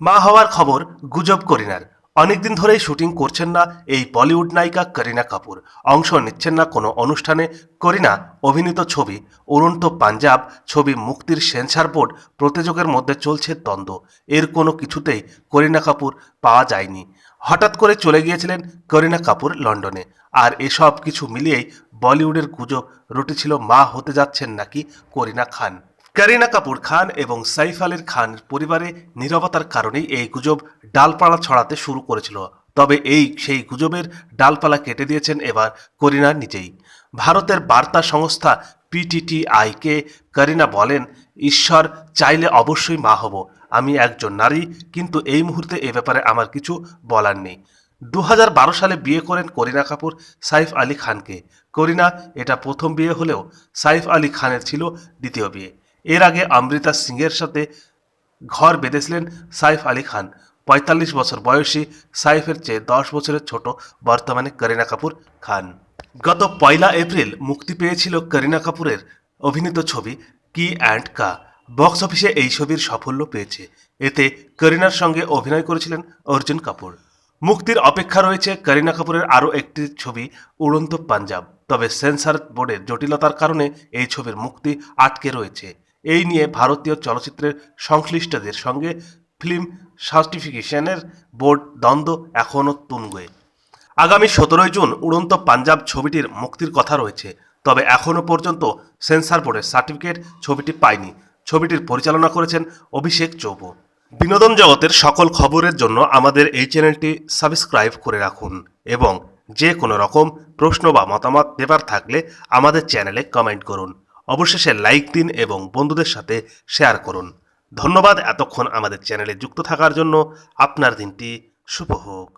মা হওয়ার খবর গুজব করিনার। অনেকদিন ধরেই শুটিং করছেন না এই বলিউড নায়িকা করিনা কাপুর। অংশ নিচ্ছেন না কোনো অনুষ্ঠানে। করিনা অভিনীত ছবি উড়ন্ত পাঞ্জাব, ছবি মুক্তির সেন্সার বোর্ড প্রতিযোগের মধ্যে চলছে দ্বন্দ্ব। এর কোনো কিছুতেই করিনা কাপুর পাওয়া যায়নি। হঠাৎ করে চলে গিয়েছিলেন করিনা কাপুর লন্ডনে। আর এসব কিছু মিলিয়েই বলিউডের গুজব রটেছিল মা হতে যাচ্ছেন নাকি করিনা খান। করিনা কাপুর খান এবং সাইফ আলীর খান পরিবারে নিরবতার কারণেই এই গুজব ডালপালা ছড়াতে শুরু করেছিল। তবে এই সেই গুজবের ডালপালা কেটে দিয়েছেন এবার করিনা নিজেই। ভারতের বার্তা সংস্থা পিটিটিআইকে করিনা বলেন, ঈশ্বর চাইলে অবশ্যই মা হব। আমি একজন নারী, কিন্তু এই মুহূর্তে এ ব্যাপারে আমার কিছু বলার নেই। দু হাজার বারো সালে বিয়ে করেন করিনা কাপুর সাইফ আলী খানকে। করিনা, এটা প্রথম বিয়ে হলেও সাইফ আলী খানের ছিল দ্বিতীয় বিয়ে। এর আগে অমৃতা সিংয়ের সাথে ঘর বেঁধেছিলেন সাইফ আলী খান। পঁয়তাল্লিশ বছর বয়সী সাইফের চেয়ে দশ বছরের ছোট বর্তমানে করিনা কাপুর খান। গত পয়লা এপ্রিল মুক্তি পেয়েছিল করিনা কাপুরের অভিনীত ছবি কি অ্যান্ড কা। বক্স অফিসে এই ছবির সাফল্য পেয়েছে। এতে করিনার সঙ্গে অভিনয় করেছিলেন অর্জুন কাপুর। মুক্তির অপেক্ষা রয়েছে করিনা কাপুরের আরও একটি ছবি উড়ন্ত পাঞ্জাব। তবে সেন্সার বোর্ডের জটিলতার কারণে এই ছবির মুক্তি আটকে রয়েছে। এই নিয়ে ভারতীয় চলচ্চিত্রের সংশ্লিষ্টদের সঙ্গে ফিল্ম সার্টিফিকেশনের বোর্ড দ্বন্দ্ব এখনও তুঙ্গে। আগামী সতেরোই জুন উড়ন্ত পাঞ্জাব ছবিটির মুক্তির কথা রয়েছে, তবে এখনও পর্যন্ত সেন্সার বোর্ডের সার্টিফিকেট ছবিটি পায়নি। ছবিটির পরিচালনা করেছেন অভিষেক চৌব। বিনোদন জগতের সকল খবরের জন্য আমাদের এই চ্যানেলটি সাবস্ক্রাইব করে রাখুন এবং যে কোনো রকম প্রশ্ন বা মতামত দেবার থাকলে আমাদের চ্যানেলে কমেন্ট করুন। অবশেষে লাইক দিন এবং বন্ধুদের সাথে শেয়ার করুন। ধন্যবাদ এতক্ষণ আমাদের চ্যানেলে যুক্ত থাকার জন্য। আপনার দিনটি শুভ হোক।